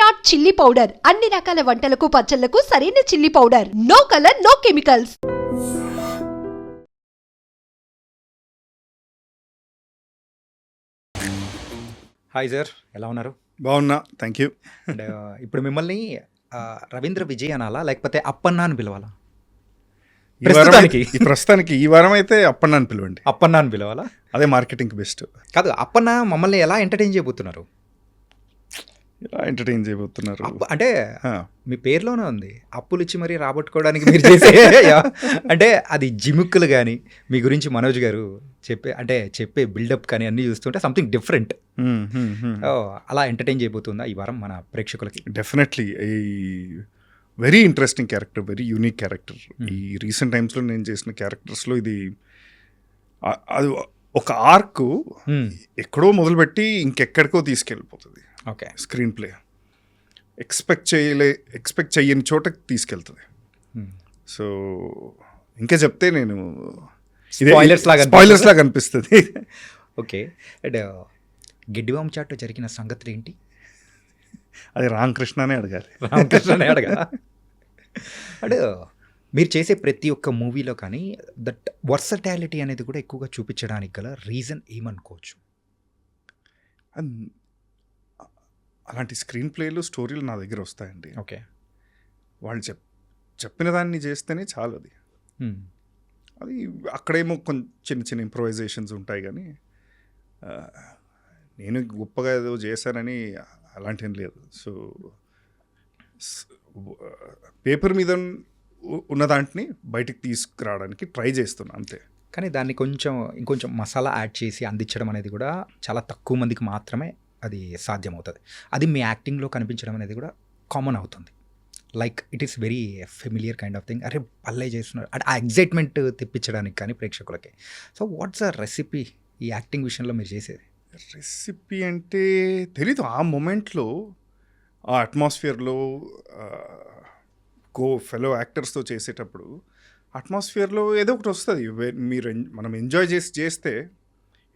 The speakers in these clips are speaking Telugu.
Virat chilli powder. అన్ని రకాల వంటలకు పచ్చళ్ళకు సరైన chilli powder. No colour no chemicals. Hi sir ఎలా ఉన్నారు? బాగున్నా. థ్యాంక్ యూ అండ్ ఇప్పుడు మిమ్మల్ని ఆ, రవీంద్ర విజయ్ అనాలా లేకపోతే అప్పన్న అని పిలవాలా? ఈ వారం ప్రస్తుతానికి. ఈ ప్రస్తుతానికి ఈ వారం అయితే అప్పన్న అని పిలవండి. అప్పన్న అని పిలవాలా? అదే మార్కెటింగ్ బెస్ట్ కాదు అప్పన్న మమ్మల్ని ఎలా ఎంటర్టైన్ చేయబోతున్నారు? ఎంటర్టైన్ చేయబోతున్నారు. అంటే మీ పేరులోనే ఉంది. అప్పులు ఇచ్చి మరీ రాబట్టుకోవడానికి మీరు చేసే అంటే అది జిముక్కులు కానీ మీ గురించి మనోజ్ గారు చెప్పే అంటే చెప్పే బిల్డప్ కానీ అన్నీ చూస్తుంటే సంథింగ్ డిఫరెంట్. అలా ఎంటర్టైన్ చేయబోతుందా ఈ వారం మన ప్రేక్షకులకి? డెఫినెట్లీ ఈ very interesting character very unique character ఈ రీసెంట్ టైమ్స్లో నేను చేసిన క్యారెక్టర్స్లో ఇది అది ఒక ఆర్క్. ఎక్కడో మొదలుపెట్టి ఇంకెక్కడికో తీసుకెళ్ళిపోతుంది. ఓకే. Screenplay. ఎక్స్పెక్ట్ చేయలే ఎక్స్పెక్ట్ చెయ్యని చోటకి తీసుకెళ్తుంది. సో ఇంకా చెప్తే నేను Spoilers లాగా స్పాయిలర్స్ లాగా అనిపిస్తుంది. ఓకే. అండ్ గిడ్డివాం చాట్లో జరిగిన సంగతులు ఏంటి? అది రామకృష్ణనే అడగాలి. రామకృష్ణ అడగా అంటే మీరు చేసే ప్రతి ఒక్క మూవీలో కానీ దట్ వర్సటాలిటీ అనేది కూడా ఎక్కువగా చూపించడానికి గల రీజన్ ఏమనుకోవచ్చు? అలాంటి స్క్రీన్ ప్లేలు స్టోరీలు నా దగ్గర వస్తాయండి. ఓకే. వాళ్ళు చెప్ చెప్పిన దాన్ని చేస్తేనే చాలు అది. అది అక్కడేమో కొంచెం చిన్న చిన్న ఇంప్రొవైజేషన్స్ ఉంటాయి కానీ నేను గొప్పగా ఏదో చేశానని అలాంటి లేదు. సో పేపర్ మీద ఉన్న దాంట్ని బయటికి తీసుకురావడానికి ట్రై చేస్తున్నా అంతే. కానీ దాన్ని కొంచెం ఇంకొంచెం మసాలా యాడ్ చేసి అందించడం అనేది కూడా చాలా తక్కువ మందికి మాత్రమే అది సాధ్యమవుతుంది. అది మీ యాక్టింగ్లో కనిపించడం అనేది కూడా కామన్ అవుతుంది. Like it is very familiar kind of thing. అరే పల్లె చేస్తున్నారు. అంటే ఆ ఎగ్జైట్మెంట్ తెప్పించడానికి కానీ ప్రేక్షకులకి. సో వాట్స్ అ రెసిపీ ఈ యాక్టింగ్ విషయంలో మీరు చేసేది? రెసిపీ అంటే తెలీదు. ఆ మూమెంట్లో ఆ అట్మాస్ఫియర్లో కో ఫెలో యాక్టర్స్తో చేసేటప్పుడు అట్మాస్ఫియర్లో ఏదో ఒకటి వస్తుంది. మీరు మనం ఎంజాయ్ చేసి చేస్తే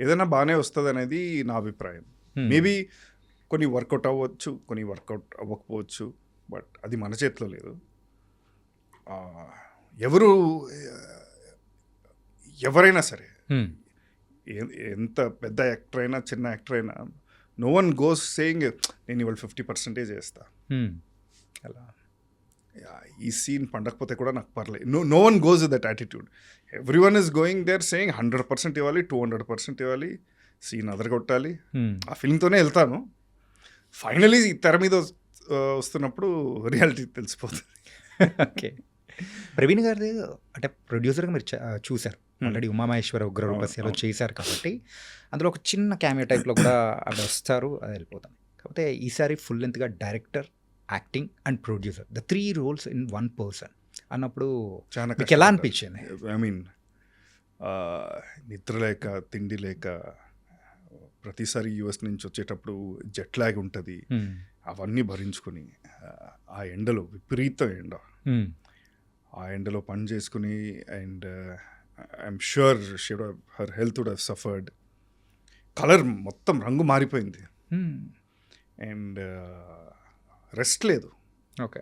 ఏదైనా బాగానే వస్తుంది అనేది నా అభిప్రాయం. మేబీ కొన్ని వర్కౌట్ అవ్వచ్చు కొన్ని వర్కౌట్ అవ్వకపోవచ్చు బట్ అది మన చేతిలో లేదు. ఎవరు ఎవరైనా సరే Hmm. ఎంత పెద్ద యాక్టర్ అయినా చిన్న యాక్టర్ అయినా నో వన్ గోస్ సేయింగ్ నేను ఇవాళ ఫిఫ్టీ పర్సెంటేజ్ చేస్తా. Hmm. అలా. యా, ఈ సీన్ పండకపోతే కూడా నాకు పర్లేదు. No no one goes that attitude everyone is going there saying hundred percent ఇవ్వాలి టూ హండ్రెడ్ పర్సెంట్ ఇవ్వాలి. సీన్ అదరగొట్టాలి. ఆ ఫీలింగ్తోనే వెళ్తాను. ఫైనలీ తెర మీద వస్తున్నప్పుడు రియాలిటీ తెలిసిపోతుంది. ఓకే. ప్రవీణ్ గారిది అంటే ప్రొడ్యూసర్గా మీరు చూశారు. ఆల్రెడీ ఉమామహేశ్వర ఉగ్ర అవును, రూపస్యలో అవును. చేశారు కాబట్టి అందులో ఒక చిన్న క్యామియో టైప్లో కూడా అది వస్తారు అది వెళ్ళిపోతాం. కాకపోతే ఈసారి full లెంత్గా director acting and producer the three roles in one person అన్నప్పుడు చాలా మీకు ఎలా అనిపించింది? ఐ మీన్ నిద్ర లేక తిండి లేక ప్రతిసారి యూఎస్ నుంచి వచ్చేటప్పుడు జెట్ లాగ్ ఉంటుంది. అవన్నీ భరించుకొని ఆ, ఎండలో విపరీతం ఎండ. ఆ ఎండలో పని చేసుకుని and I'm sure should her health would have suffered. Colour మొత్తం రంగు మారిపోయింది. అండ్ రెస్ట్ లేదు. Okay.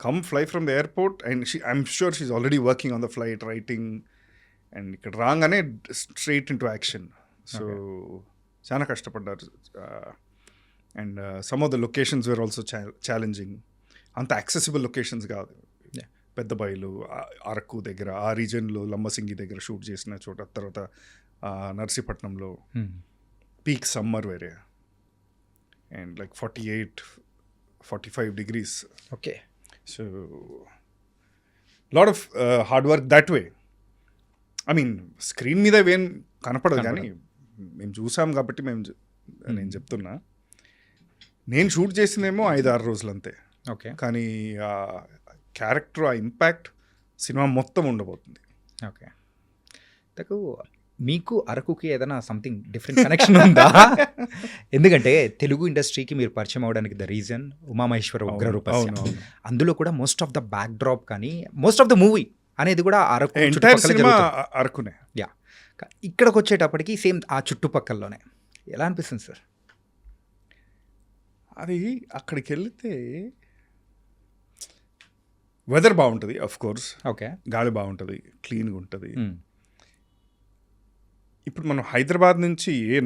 Come fly from the airport and she I'm sure she already working on the flight writing and ఇక్కడ రాగానే straight into action. So చాలా కష్టపడ్డారు. And some of the locations were also challenging అంత యాక్సెసిబుల్ లొకేషన్స్ కాదు. పెద్ద బయలు అరకు దగ్గర ఆ రీజన్లో లంబసింగి దగ్గర షూట్ చేసిన చోట తర్వాత నర్సీపట్నంలో. పీక్ సమ్మర్ వేరే and like forty eight forty five degrees okay so lot of hard work that way I mean screen మీద ఏం కనపడదు. కానీ మేము చూసాం కాబట్టి మేము నేను చెప్తున్నా. నేను షూట్ చేసిందేమో ఐదు ఆరు రోజులు అంతే ఓకే. కానీ ఆ క్యారెక్టర్ ఆ ఇంపాక్ట్ సినిమా మొత్తం ఉండబోతుంది. ఓకే. నాకు మీకు అరకుకి ఏదైనా సంథింగ్ డిఫరెంట్ కనెక్షన్ ఉందా? ఎందుకంటే తెలుగు ఇండస్ట్రీకి మీరు పరిచయం అవడానికి ద రీజన్ ఉమామహేశ్వర ఉగ్ర అవును, రూపస్య అవును, అవును. అందులో కూడా most of the backdrop కానీ మోస్ట్ ఆఫ్ ద మూవీ అనేది కూడా అరకు అరకునే. యా ఇక్కడికి వచ్చేటప్పటికి సేమ్ ఆ చుట్టుపక్కలలోనే. ఎలా అనిపిస్తుంది సార్? అది అక్కడికి వెళితే వెదర్ బాగుంటుంది అఫ్ కోర్స్ ఓకే. గాలి బాగుంటుంది క్లీన్గా ఉంటుంది. ఇప్పుడు మనం హైదరాబాద్ నుంచి ఏ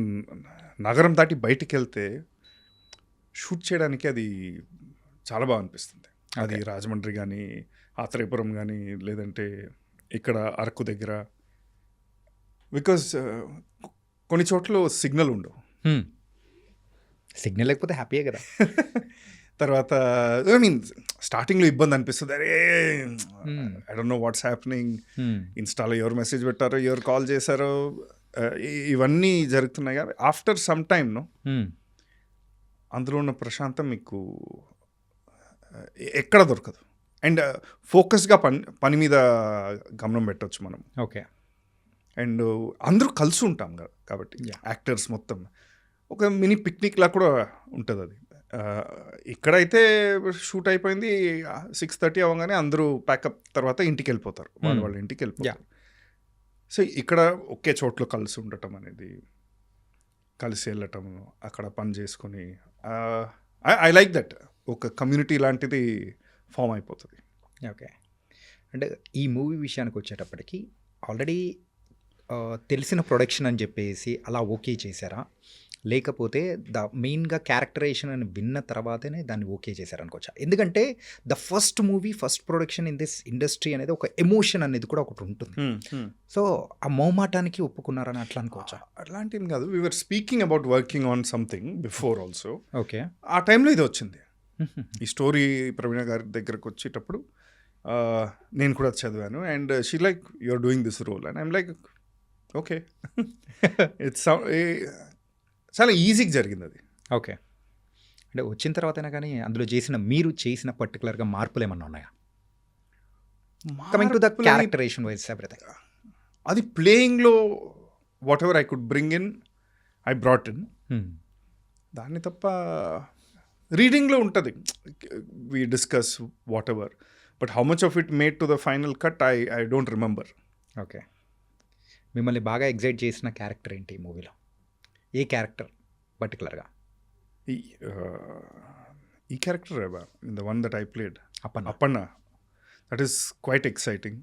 నగరం దాటి బయటికి వెళ్తే షూట్ చేయడానికి అది చాలా బాగా అనిపిస్తుంది. అది. రాజమండ్రి కానీ ఆత్రేయపురం కానీ లేదంటే ఇక్కడ అరకు దగ్గర బికాజ్ కొన్ని చోట్ల సిగ్నల్ ఉండవు. సిగ్నల్ లేకపోతే హ్యాపీయే కదా. తర్వాత ఐ మీన్ స్టార్టింగ్లో ఇబ్బంది అనిపిస్తుంది. అరే Hmm. I don't know what's happening Hmm. ఇన్స్టాలో ఎవరు మెసేజ్ పెట్టారో ఎవరు కాల్ చేశారో ఇ- ఇవన్నీ జరుగుతున్నాయి కానీ after some time no Hmm. అందులో ఉన్న ప్రశాంతం మీకు ఆ, ఎక్కడ దొరకదు. అండ్ ఫోకస్గా పని పని మీద గమనం పెట్టవచ్చు మనం. ఓకే అండ్ అందరూ కలిసి ఉంటాం కదా కాబట్టి. యాక్టర్స్ మొత్తం. ఒక మినీ పిక్నిక్ లా కూడా ఉంటుంది అది ఇక్కడైతే షూట్ అయిపోయింది సిక్స్ థర్టీ అవ్వగానే అందరూ ప్యాకప్ తర్వాత ఇంటికి వెళ్ళిపోతారు వాళ్ళ Hmm. వాళ్ళ ఇంటికి వెళ్ళిపోతారు సో ఇక్కడ ఒకే చోట్ల కలిసి ఉండటం అనేది కలిసి వెళ్ళటం అక్కడ పని చేసుకొని ఐ లైక్ దట్ ఒక కమ్యూనిటీ లాంటిది ఫామ్ అయిపోతుంది. ఓకే అంటే ఈ మూవీ విషయానికి వచ్చేటప్పటికి ఆల్రెడీ తెలిసిన ప్రొడక్షన్ అని చెప్పేసి అలా ఓకే చేశారా? లేకపోతే ద మెయిన్గా క్యారెక్టరైజేషన్ అని విన్న తర్వాతనే దాన్ని ఓకే చేశారనుకోవచ్చా ఎందుకంటే the first movie first production in this industry అనేది ఒక ఎమోషన్ అనేది కూడా ఒకటి ఉంటుంది. సో ఆ మౌమాటానికి ఒప్పుకున్నారని అట్లా అనుకోవచ్చా? అట్లాంటిది కాదు. We're speaking about working on something before also okay ఆ టైంలో ఇది వచ్చింది. ఈ స్టోరీ ప్రవీణ గారి దగ్గరకు వచ్చేటప్పుడు నేను కూడా చదివాను. And she like you're doing this role and I'm like okay. It's చాలా ఈజీగా జరిగింది అది ఓకే. అంటే వచ్చిన తర్వాతైనా కానీ అందులో చేసిన మీరు చేసిన పర్టికులర్గా మార్పులు ఏమన్నా ఉన్నాయా? Coming to the characterisation wise everything అది ప్లేయింగ్లో whatever I could bring in I brought in దాన్ని తప్ప రీడింగ్లో ఉంటుంది. We discuss whatever but how much of it made to the final cut I I don't remember okay మిమ్మల్ని బాగా ఎగ్జైట్ చేసిన క్యారెక్టర్ ఏంటి ఈ మూవీలో? ఏ క్యారెక్టర్ పర్టికులర్గా? ఈ ఈ character in the one that I played. Appanna. Appanna. That is quite exciting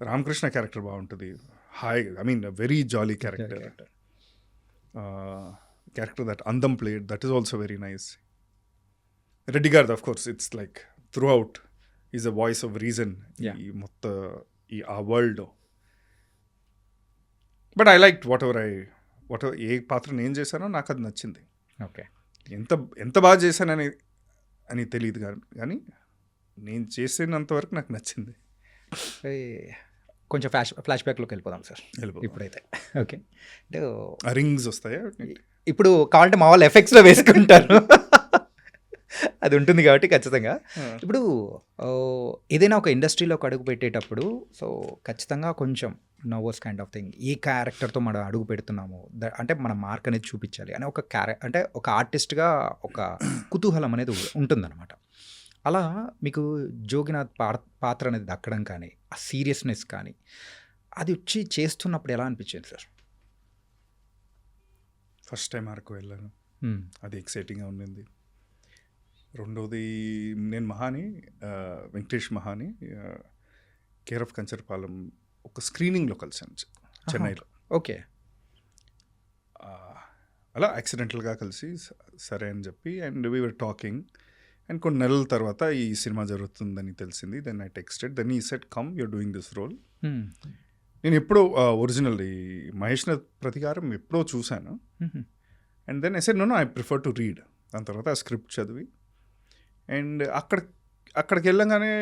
Ramakrishna character బాగుంటుంది. Hi I mean very jolly character character that అందం played that is also very nice Reddy గారిది of course it's like throughout is a voice of reason. ఈ మొత్తం ఈ ఆ world but I like whatever I whatever ఏ పాత్ర నేను చేశానో నాకు అది నచ్చింది. ఓకే ఎంత ఎంత బాగా చేశానని అని తెలియదు కానీ కానీ నేను చేసినంత వరకు నాకు నచ్చింది. కొంచెం ఫ్లాష్ ఫ్లాష్ బ్యాక్లోకి వెళ్ళిపోదాం సార్. ఇప్పుడైతే. ఓకే అంటే రింగ్స్ వస్తాయా? ఇప్పుడు కావాలంటే మా వాళ్ళు ఎఫెక్ట్స్లో వేసుకుంటారు. అది ఉంటుంది కాబట్టి ఖచ్చితంగా. ఇప్పుడు ఏదైనా ఒక ఇండస్ట్రీలో ఒక అడుగు పెట్టేటప్పుడు సో ఖచ్చితంగా కొంచెం నర్వస్ కైండ్ ఆఫ్ థింగ్ ఏ క్యారెక్టర్తో మనం అడుగు పెడుతున్నాము ద- అంటే మన మార్క్ అనేది చూపించాలి అని ఒక క్యారె అంటే ఒక ఆర్టిస్ట్గా ఒక కుతూహలం అనేది ఉంటుందన్నమాట. అలా మీకు జోగినాథ్ పా- పాత్ర అనేది దక్కడం కానీ ఆ సీరియస్నెస్ కానీ అది వచ్చి చేస్తున్నప్పుడు ఎలా అనిపించింది సార్? ఫస్ట్ టైం అరకు వెళ్ళాను. అది ఎక్సైటింగ్గా ఉండింది. రెండోది నేను మహాని వెంకటేష్ మహాని కేర్ ఆఫ్ కంచరపాలెం ఒక స్క్రీనింగ్లో కలిసాను చెన్నైలో. ఓకే. అలా యాక్సిడెంటల్గా కలిసి సరే అని చెప్పి అండ్ వీఆర్ టాకింగ్. అండ్ కొన్ని నెలల తర్వాత ఈ సినిమా జరుగుతుందని తెలిసింది. దెన్ ఐ టెక్స్టెడ్ దెన్ ఈ set come you're doing this role. నేను ఎప్పుడో ఒరిజినల్ ఈ మహేష్ ప్రతికారం ఎప్పుడో చూశాను. And then I said no I prefer to read. దాని తర్వాత ఆ స్క్రిప్ట్ చదివి అండ్ అక్కడ అక్కడికి వెళ్ళంగానే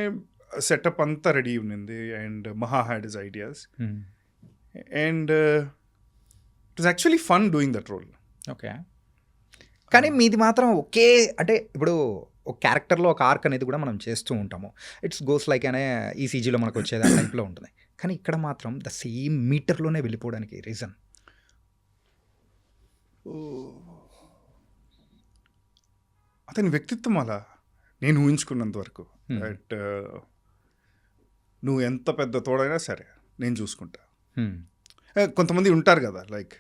సెటప్ అంతా రెడీ ఉన్నింది and Maha had is ideas and it is actually fun doing that role okay కానీ మీది మాత్రం ఒకే అంటే ఇప్పుడు ఒక క్యారెక్టర్లో ఒక ఆర్క్ అనేది కూడా మనం చేస్తూ ఉంటాము. ఇట్స్ గోస్ లైక్ అనే ఈసీజీలో మనకు వచ్చేది ఆ టైప్లో ఉంటుంది. కానీ ఇక్కడ మాత్రం ద సేమ్ మీటర్లోనే వెళ్ళిపోవడానికి రీజన్ అతని వ్యక్తిత్వం అలా. నేను ఊహించుకున్నంత వరకు. Hmm. బట్ నువ్వు ఎంత పెద్ద తోడైనా సరే నేను చూసుకుంటా. Eh, కొంతమంది ఉంటారు కదా like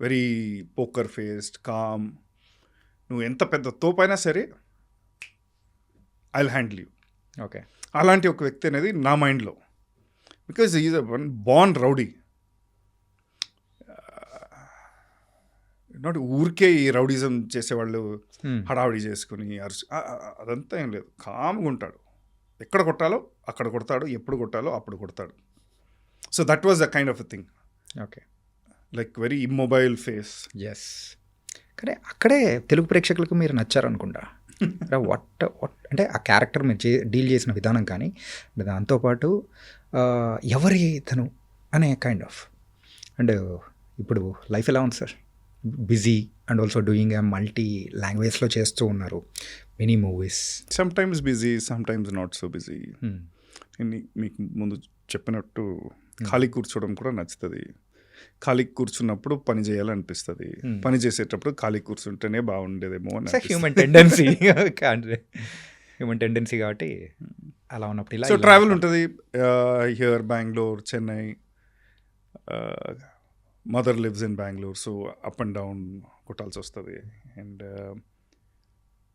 very poker faced calm నువ్వు ఎంత పెద్ద తోపైనా సరే ఐ హ్యాండిల్ యూ ఓకే అలాంటి ఒక వ్యక్తి అనేది నా మైండ్లో because is one born rowdy not ఊరికే ఈ రౌడీజం చేసేవాళ్ళు హడావిడి చేసుకుని అరుచు అదంతా ఏం లేదు. కామ్గా ఉంటాడు. ఎక్కడ కొట్టాలో అక్కడ కొడతాడు ఎప్పుడు కొట్టాలో అప్పుడు కొడతాడు. So that was the kind of thing okay. Like very immobile face yes కానీ అక్కడే తెలుగు ప్రేక్షకులకు మీరు నచ్చారనుకుంటా. వాట్ వాట్ అంటే ఆ క్యారెక్టర్ మీరు చే డీల్ చేసిన విధానం కానీ దాంతోపాటు ఎవరి తను అనే కైండ్ ఆఫ్ అండ్ ఇప్పుడు లైఫ్ ఎలా ఉంది sir? Busy and also doing multi లాంగ్వేజ్లో చేస్తూ ఉన్నారు. Mini movies sometimes busy sometimes not so busy Hmm. మీకు ముందు చెప్పినట్టు ఖాళీ కూర్చోవడం కూడా నచ్చుతుంది. ఖాళీ కూర్చున్నప్పుడు పని చేయాలనిపిస్తుంది. Hmm. పని చేసేటప్పుడు ఖాళీ కూర్చుంటేనే బాగుండేదేమో అని హ్యూమన్ టెండెన్సీ హ్యూమన్ టెండెన్సీ కాబట్టి అలా ఉన్నప్పుడు ఇలా సో ట్రావెల్ ఉంటుంది here Bengaluru Chennai mother lives in Bengaluru so up and down కొట్టాల్సి వస్తుంది. అండ్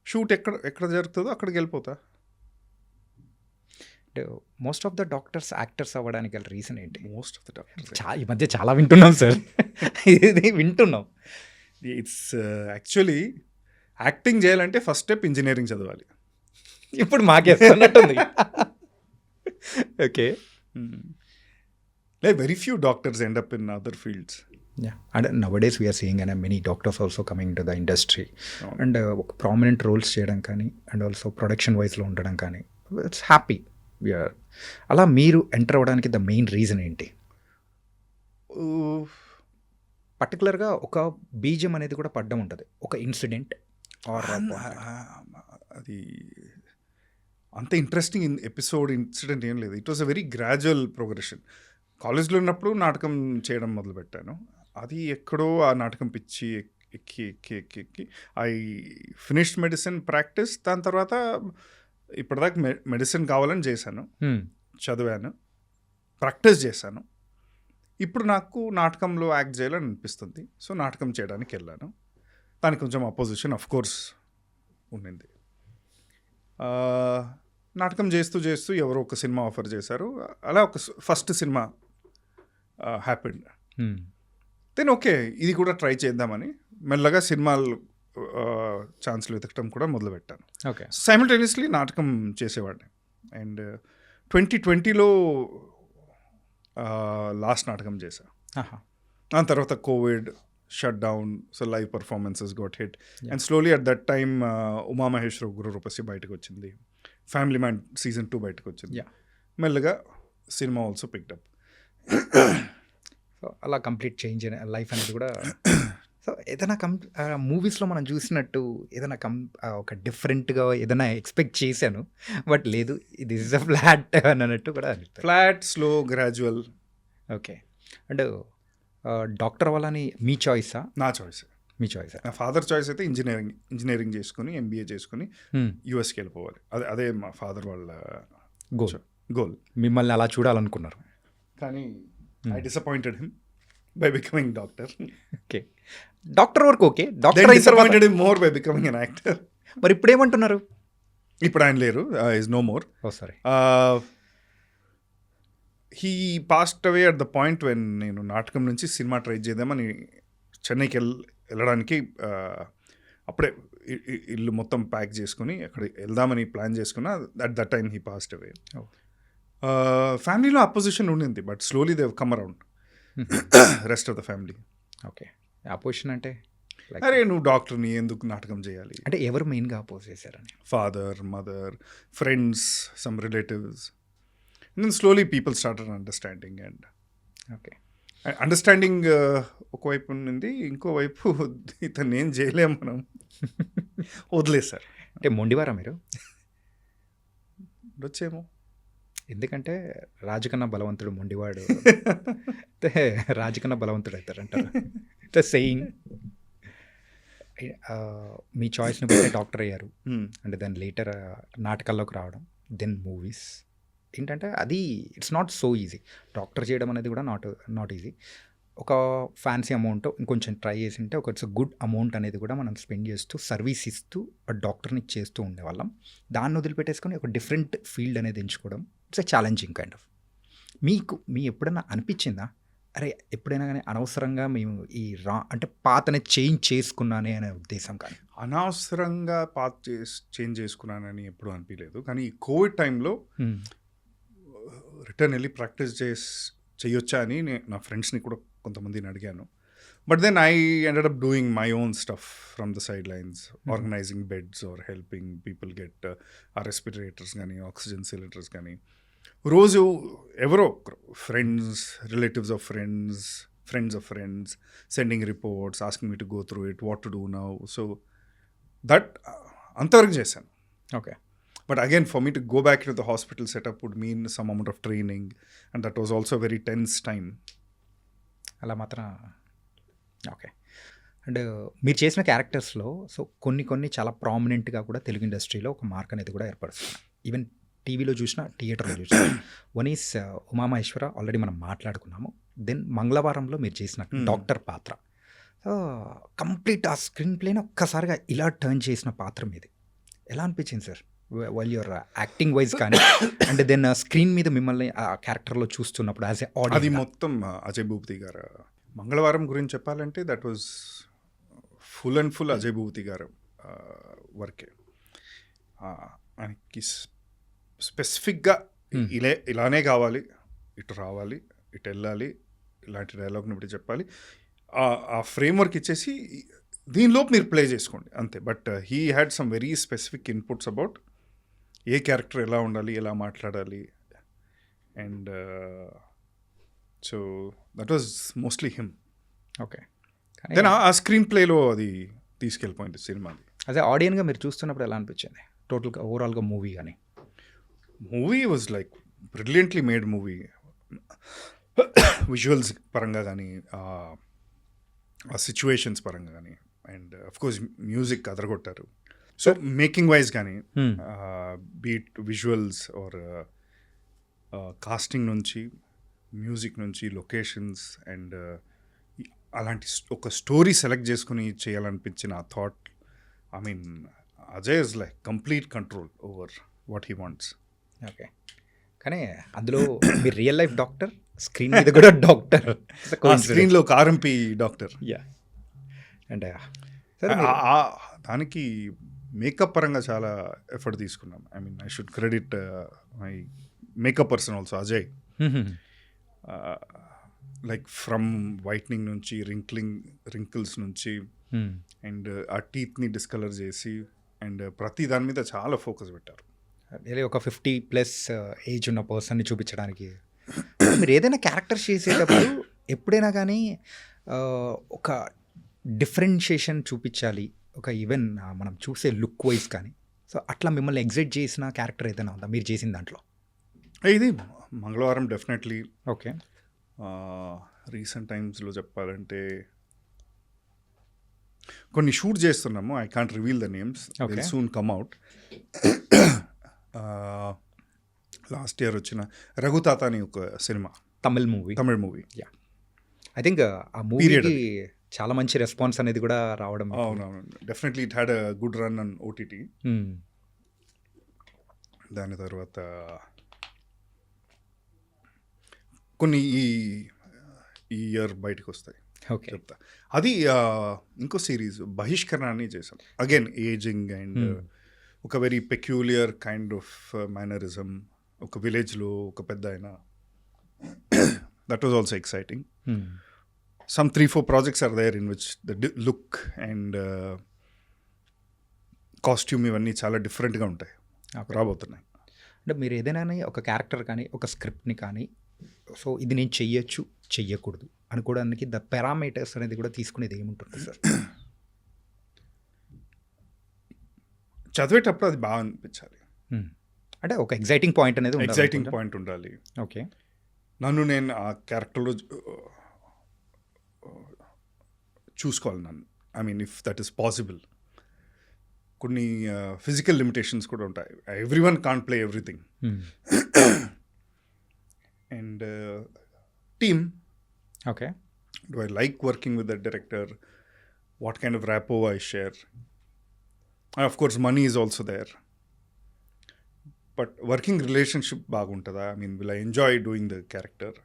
షూట్ ఎక్కడ ఎక్కడ జరుగుతుందో అక్కడికి వెళ్ళిపోతా. Most of the doctors actors అవ్వడానికి గల రీజన్ ఏంటి? మోస్ట్ ఆఫ్ ద డాక్టర్స్ చా ఈ మధ్య చాలా వింటున్నాం సార్. ఇది వింటున్నాం. ఇట్స్ యాక్చువల్లీ యాక్టింగ్ చేయాలంటే ఫస్ట్ స్టెప్ ఇంజనీరింగ్ చదవాలి. ఇప్పుడు మాకేస్తున్నట్టుంది. Okay like very few doctors end up in other fields and nowadays we're seeing and many doctors also coming to the industry అవును. అండ్ ఒక ప్రామినెంట్ రోల్స్ చేయడం కానీ అండ్ ఆల్సో ప్రొడక్షన్ వైజ్లో ఉండడం కానీ ఇట్స్ హ్యాపీ వీఆర్ అలా మీరు ఎంటర్ అవ్వడానికి ద మెయిన్ రీజన్ ఏంటి? పర్టికులర్గా ఒక బీజం అనేది కూడా పడ్డం ఉంటుంది. ఒక ఇన్సిడెంట్ ఆర్ అది అంత ఇంట్రెస్టింగ్ ఎపిసోడ్ ఇన్సిడెంట్ ఏం లేదు. It was a very gradual progression కాలేజ్లో ఉన్నప్పుడు నాటకం చేయడం మొదలుపెట్టాను. అది ఎక్కడో ఆ నాటకం పిచ్చి ఎక్కి ఎక్కి ఎక్కి ఎక్కి ఐ ఫినిష్డ్ మెడిసిన్ ప్రాక్టీస్ దాని తర్వాత ఇప్పటిదాకా మె మెడిసిన్ కావాలని చేశాను. చదివాను. ప్రాక్టీస్ చేశాను. ఇప్పుడు నాకు నాటకంలో యాక్ట్ చేయాలని అనిపిస్తుంది. సో నాటకం చేయడానికి వెళ్ళాను. దానికి కొంచెం అపోజిషన్ అఫ్ కోర్స్ ఉండింది. నాటకం చేస్తూ చేస్తూ ఎవరో ఒక సినిమా ఆఫర్ చేశారు. అలా ఒక first cinema happened then okay ఇది కూడా ట్రై చేద్దామని మెల్లగా సినిమాలు ఛాన్స్లు వెతకడం కూడా మొదలుపెట్టాను. ఓకే సైమిల్టేనియస్లీ నాటకం చేసేవాడిని. అండ్ ట్వంటీ ట్వంటీలో లాస్ట్ నాటకం చేశా. దాని తర్వాత covid shut down so live performances got hit and slowly at that time Umamaheswara గురు రూపసి బయటకు వచ్చింది ఫ్యామిలీ మ్యాన్ సీజన్ టూ బయటకు వచ్చింది. మెల్లగా cinema also picked up so అలా కంప్లీట్ చేంజ్ లైఫ్ అనేది కూడా సో ఏదైనా కం మూవీస్లో మనం చూసినట్టు ఏదైనా కం ఒక డిఫరెంట్గా ఏదైనా ఎక్స్పెక్ట్ చేశాను. బట్ లేదు ఇది ఇస్ అ ఫ్లాట్ అని అన్నట్టు కూడా flat slow gradual. Okay. And doctor వాళ్ళని మీ చాయిసా? నా చాయిస్. మీ చాయిసా? నా ఫాదర్ చాయిస్ అయితే ఇంజనీరింగ్ ఇంజనీరింగ్ చేసుకుని ఎంబీఏ చేసుకుని యూఎస్కి వెళ్ళిపోవాలి. అదే అదే మా ఫాదర్ వాళ్ళ గోల్. గోల్. మిమ్మల్ని అలా చూడాలనుకున్నారు. కానీ I disappointed him by becoming doctor okay doctor వరకు ఓకే డాక్టర్ అయిన తర్వాత disappointed more by becoming an actor మరి ఇప్పుడు ఏమంటున్నారు ఇప్పుడు ఆయన లేరు. Is no more oh sorry he passed away at the point when నేను నాటకం నుంచి సినిమా ట్రై చేద్దామని చెన్నైకి వెళ్ వెళ్ళడానికి uh, అప్పుడే ఇ- ఇ- ఇల్లు మొత్తం ప్యాక్ చేసుకుని అక్కడ వెళ్దామని ప్లాన్ చేసుకున్నా. At that time he passed away. ఫ్యామిలీలో అపోజిషన్ ఉండింది but slowly they've come around. Rest of the family okay opposition అంటే అరే నువ్వు డాక్టర్ని ఎందుకు నాటకం చేయాలి? అంటే ఎవరు మెయిన్గా అపోజ్ చేశారని? Father mother friends some relatives and slowly people start understanding and okay understanding ఒకవైపు ఉంది ఇంకోవైపు ఇతను ఏం చేయలేం మనం. వదిలేసారు అంటే మొండివారా మీరు? వచ్చేమో ఎందుకంటే రాజకన్నా బలవంతుడు మొండివాడు. అయితే రాజకన్నా బలవంతుడు అవుతారంటారు. అంటే సెయింగ్. మీ చాయిస్ని బట్టి డాక్టర్ అయ్యారు. అంటే దెన్ లేటర్ నాటకాల్లోకి రావడం దెన్ మూవీస్ ఏంటంటే అది it's not so easy doctor చేయడం అనేది కూడా నాట్ నాట్ ఈజీ ఒక ఫ్యాన్సీ అమౌంట్ ఇంకొంచెం ట్రై చేసి ఉంటే ఒక ఇట్స్ గుడ్ అమౌంట్ అనేది కూడా మనం స్పెండ్ చేస్తూ సర్వీస్ ఇస్తూ ఆ డాక్టర్ని చేస్తూ ఉండేవాళ్ళం. దాన్ని వదిలిపెట్టేసుకొని ఒక డిఫరెంట్ ఫీల్డ్ అనేది ఎంచుకోవడం it's a challenging kind of. మీకు మీ ఎప్పుడైనా అనిపించిందా? అరే ఎప్పుడైనా కానీ అనవసరంగా మేము ఈ రా అంటే పాతనే చేంజ్ చేసుకున్నానే అనే ఉద్దేశం కానీ. అనవసరంగా పాత్ చేంజ్ చేసుకున్నానని ఎప్పుడు అనిపించలేదు కానీ ఈ కోవిడ్ టైంలో రిటర్న్ వెళ్ళి ప్రాక్టీస్ చేసి చేయొచ్చా అని నేను నా ఫ్రెండ్స్ని కూడా కొంతమందిని అడిగాను. But then I ended up doing my own stuff from the side lines. Organizing beds or helping people get uh respirators కానీ ఆక్సిజన్ సిలిండర్స్ కానీ. రోజు ఎవరో friends relatives of friends friends of friends sending reports asking me to go through it what to do now so that అంతవరకు చేశాను. Okay. Again, for me to go back into the hospital setup would mean some amount of training, and that was also a very tense time. అలా మాత్రం ఓకే. అండ్ మీరు చేసిన క్యారెక్టర్స్లో సో కొన్ని కొన్ని చాలా ప్రామినెంట్గా కూడా తెలుగు ఇండస్ట్రీలో ఒక మార్క్ అనేది కూడా ఏర్పరుస్తున్నాయి ఈవెన్ టీవీలో చూసినా థియేటర్లో చూసినా వన్ ఈస్ ఉమామహేశ్వర ఆల్రెడీ మనం మాట్లాడుకున్నాము. దెన్ మంగళవారంలో మీరు చేసిన. డాక్టర్ పాత్ర. సో కంప్లీట్ ఆ స్క్రీన్ ప్లేని ఒక్కసారిగా ఇలా టర్న్ చేసిన పాత్ర మీది. ఎలా అనిపించింది sir? Well your acting wise కానీ అండ్ దెన్ స్క్రీన్ మీద మిమ్మల్ని ఆ క్యారెక్టర్లో చూస్తున్నప్పుడు యాజ్ ఎ అది ఆడియన్స్ మొత్తం అజయ్ భూపతి గారు మంగళవారం గురించి చెప్పాలంటే that was full and full Ajay Bhupathi garu వర్కే ఆయనకి స్పెసిఫిక్గా. ఇలా ఇలానే కావాలి. ఇటు రావాలి ఇటు వెళ్ళాలి ఇలాంటి డైలాగ్ని ఇప్పుడు చెప్పాలి. ఆ- ఫ్రేమ్వర్క్ ఇచ్చేసి దీనిలోపు మీరు ప్లే చేసుకోండి అంతే. But he had some very specific inputs about a character ఎలా ఉండాలి ఎలా మాట్లాడాలి. And so that was mostly him okay. Then ఆ స్క్రీన్ ప్లేలో అది తీసుకెళ్ళిపోయింది సినిమాది. అదే ఆడియన్గా మీరు చూస్తున్నప్పుడు ఎలా అనిపించింది? టోటల్గా ఓవరాల్గా మూవీ కానీ movie was like brilliantly made movie. Visuals పరంగా కానీ ఆ సిచ్యువేషన్స్ పరంగా కానీ అండ్ అఫ్ కోర్స్ మ్యూజిక్ అదరగొట్టారు. సో మేకింగ్ వైజ్ కానీ be it visuals or casting నుంచి మ్యూజిక్ నుంచి లొకేషన్స్ అండ్ అలాంటి ఒక స్టోరీ సెలెక్ట్ చేసుకుని చేయాలనిపించిన ఆ thought I mean Ajay is like complete control over what he wants. Okay. కానీ అందులో మీరు రియల్ లైఫ్ డాక్టర్ స్క్రీన్ మీద కూడా డాక్టర్. స్క్రీన్లో ఒక ఆర్ఎంపీ డాక్టర్. యా అండ్ ఆ- ఆ- దానికి మేకప్ పరంగా చాలా ఎఫర్ట్ తీసుకున్నాం. I mean I should credit my makeup person also Ajay like from whitening నుంచి రింక్లింగ్ రింకిల్స్ నుంచి అండ్ ఆ టీత్ని డిస్కలర్ చేసి అండ్ ప్రతి దాని మీద చాలా ఫోకస్ పెట్టారు. ఒక ఫిఫ్టీ ప్లస్ ఏజ్ ఉన్న పర్సన్ని చూపించడానికి. మీరు ఏదైనా క్యారెక్టర్ చేసేటప్పుడు ఎప్పుడైనా కానీ ఆ, ఒక డిఫరెన్షియేషన్ చూపించాలి. ఒక ఈవెన్ మనం చూసే లుక్ వైజ్ కానీ. సో అట్లా మిమ్మల్ని ఎగ్జిట్ చేసిన క్యారెక్టర్ ఏదైనా ఉందా? మీరు చేసిన దాంట్లో? ఇది మంగళవారం డెఫినెట్లీ ఓకే రీసెంట్ టైమ్స్లో చెప్పాలంటే కొన్ని షూట్ చేస్తున్నాము. I can't reveal the names. Soon come out last year వచ్చిన రఘుతాత అని ఒక cinema. Tamil movie. Tamil movie. I think ఆ మూవీకి చాలా మంచి రెస్పాన్స్ అనేది కూడా రావడం అవునవును. Definitely it had a good run on OTT. దాని తర్వాత కొన్ని ఈ ఇయర్ బయటకు వస్తాయి. ఓకే చెప్తా. అది ఇంకో సిరీస్ బహిష్కరణ అని చేసాం అగైన్ ఏజింగ్ అండ్. ఒక very peculiar kind of mannerism ఒక విలేజ్లో ఒక పెద్ద ఆయన. That was also exciting. Some three four projects are there in which the look and costume ఇవన్నీ చాలా డిఫరెంట్గా ఉంటాయి. రాబోతున్నాయి. అంటే మీరు ఏదైనా ఒక క్యారెక్టర్ కానీ ఒక స్క్రిప్ట్ని కానీ సో ఇది నేను చెయ్యొచ్చు చెయ్యకూడదు అనుకోవడానికి ద పారామీటర్స్ అనేది కూడా తీసుకునేది ఏముంటుంది సార్ చదివేటప్పుడు అది బాగా అనిపించాలి. అంటే ఒక ఎగ్జైటింగ్ పాయింట్ అనేది ఎగ్జైటింగ్. పాయింట్ ఉండాలి. ఓకే. నన్ను నేను ఆ క్యారెక్టర్లో చూసుకోవాలి నన్ను. I mean if that is possible కొన్ని ఫిజికల్ లిమిటేషన్స్ కూడా ఉంటాయి. Every one can't play everything. And team okay. Do I like working with the director what kind of rapport I share And of course, money is also there. But working relationship baguntada. I mean, will I enjoy doing the character?